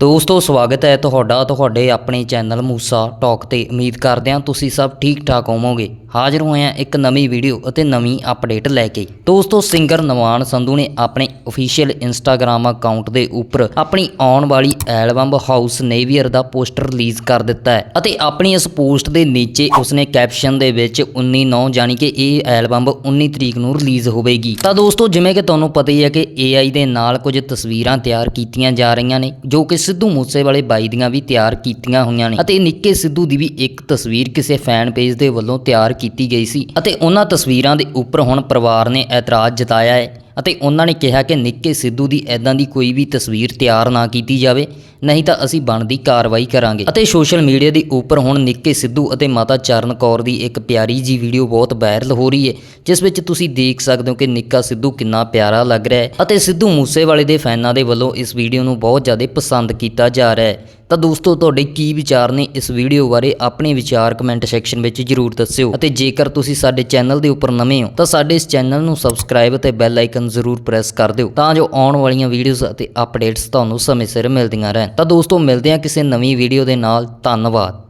ਦੋਸਤੋ, ਸਵਾਗਤ ਹੈ ਤੁਹਾਡਾ, ਤੁਹਾਡੇ ਆਪਣੇ ਚੈਨਲ ਮੂਸਾ ਟਾਕ ਤੇ। ਉਮੀਦ ਕਰਦੇ ਹਾਂ ਤੁਸੀਂ ਸਭ ਠੀਕ ਠਾਕ ਹੋਵੋਗੇ। ਹਾਜ਼ਰ ਹੋਇਆ ਇੱਕ ਨਵੀਂ ਵੀਡੀਓ ਅਤੇ ਨਵੀਂ ਅਪਡੇਟ ਲੈ ਕੇ। ਦੋਸਤੋ ਸਿੰਗਰ ਨਵਾਨ ਸੰਧੂ ਨੇ ਆਪਣੇ ਅਫੀਸ਼ੀਅਲ ਇੰਸਟਾਗ੍ਰam ਅਕਾਊਂਟ ਦੇ ਉੱਪਰ ਆਪਣੀ ਆਉਣ ਵਾਲੀ ਐਲਬਮ ਹਾਊਸ ਨੇਵੀਅਰ ਦਾ ਪੋਸਟਰ ਰਿਲੀਜ਼ ਕਰ ਦਿੱਤਾ ਹੈ ਅਤੇ ਆਪਣੀ ਇਸ ਪੋਸਟ ਦੇ ਨੀਚੇ ਉਸਨੇ ਕੈਪਸ਼ਨ ਦੇ ਵਿੱਚ 19 9 ਜਾਨੀ ਕਿ ਇਹ ਐਲਬਮ 19 ਤਰੀਕ ਨੂੰ ਰਿਲੀਜ਼ ਹੋਵੇਗੀ। ਤਾਂ ਦੋਸਤੋ, ਜਿਵੇਂ ਕਿ ਤੁਹਾਨੂੰ ਪਤਾ ਹੀ ਹੈ ਕਿ AI ਦੇ ਨਾਲ ਕੁਝ ਤਸਵੀਰਾਂ ਤਿਆਰ ਕੀਤੀਆਂ ਜਾ ਰਹੀਆਂ ਨੇ, ਜੋ ਕਿ ਸਿੱਧੂ ਮੂਸੇਵਾਲੇ ਬਾਈ ਦੀਆਂ ਵੀ ਤਿਆਰ ਕੀਤੀਆਂ ਹੋਈਆਂ ਨੇ ਅਤੇ ਨਿੱਕੇ ਸਿੱਧੂ ਦੀ ਵੀ ਇੱਕ ਤਸਵੀਰ ਕਿਸੇ ਫੈਨ ਪੇਜ ਦੇ ਵੱਲੋਂ ਤਿਆਰ ਕੀਤੀ ਗਈ ਸੀ ਅਤੇ ਉਹਨਾਂ ਤਸਵੀਰਾਂ ਦੇ ਉੱਪਰ ਹੁਣ ਪਰਿਵਾਰ ਨੇ ਐਤਰਾਜ਼ ਜਤਾਇਆ ਹੈ ਅਤੇ ਉਹਨਾਂ ਨੇ ਕਿਹਾ ਕਿ ਨਿੱਕੇ ਸਿੱਧੂ ਦੀ ਐਦਾਂ ਦੀ ਕੋਈ ਵੀ ਤਸਵੀਰ ਤਿਆਰ ਨਾ ਕੀਤੀ ਜਾਵੇ, ਨਹੀਂ ਤਾਂ ਅਸੀਂ ਬਣਦੀ ਕਾਰਵਾਈ ਕਰਾਂਗੇ। ਅਤੇ ਸੋਸ਼ਲ ਮੀਡੀਆ ਦੇ ਉੱਪਰ ਹੁਣ ਨਿੱਕੇ ਸਿੱਧੂ ਅਤੇ ਮਾਤਾ ਚਰਨ ਕੌਰ ਦੀ ਇੱਕ ਪਿਆਰੀ ਜੀ ਵੀਡੀਓ ਬਹੁਤ ਵਾਇਰਲ ਹੋ ਰਹੀ ਹੈ, ਜਿਸ ਵਿੱਚ ਤੁਸੀਂ ਦੇਖ ਸਕਦੇ ਹੋ ਕਿ ਨਿੱਕਾ ਸਿੱਧੂ ਕਿੰਨਾ ਪਿਆਰਾ ਲੱਗ ਰਿਹਾ ਹੈ ਅਤੇ ਸਿੱਧੂ ਮੂਸੇਵਾਲੇ ਦੇ ਫੈਨਾਂ ਦੇ ਵੱਲੋਂ ਇਸ ਵੀਡੀਓ ਨੂੰ ਬਹੁਤ ਜ਼ਿਆਦਾ ਪਸੰਦ ਕੀਤਾ ਜਾ ਰਿਹਾ ਹੈ। ਤਾਂ ਦੋਸਤੋ, ਤੁਹਾਡੇ ਕੀ ਵਿਚਾਰ ਨੇ ਇਸ ਵੀਡੀਓ ਬਾਰੇ ਆਪਣੇ ਵਿਚਾਰ ਕਮੈਂਟ ਸੈਕਸ਼ਨ ਵਿੱਚ ਜਰੂਰ ਦੱਸਿਓ। ਅਤੇ ਜੇਕਰ ਤੁਸੀਂ ਸਾਡੇ ਚੈਨਲ ਦੇ ਉੱਪਰ ਨਵੇਂ ਹੋ, ਤਾਂ ਸਾਡੇ ਇਸ ਚੈਨਲ ਨੂੰ ਸਬਸਕ੍ਰਾਈਬ ਅਤੇ ਬੈਲ ਆਈਕਨ ਜ਼ਰੂਰ ਪ੍ਰੈਸ ਕਰ ਦਿਓ, ਤਾਂ ਜੋ ਆਉਣ ਵਾਲੀਆਂ ਵੀਡੀਓਜ਼ ਅਤੇ ਅਪਡੇਟਸ ਤੁਹਾਨੂੰ ਸਮੇਂ ਸਿਰ ਮਿਲਦੀਆਂ ਰਹਿਣ। ਤਾਂ ਦੋਸਤੋ, ਮਿਲਦੇ ਹਾਂ ਕਿਸੇ ਨਵੀਂ ਵੀਡੀਓ ਦੇ ਨਾਲ। ਧੰਨਵਾਦ।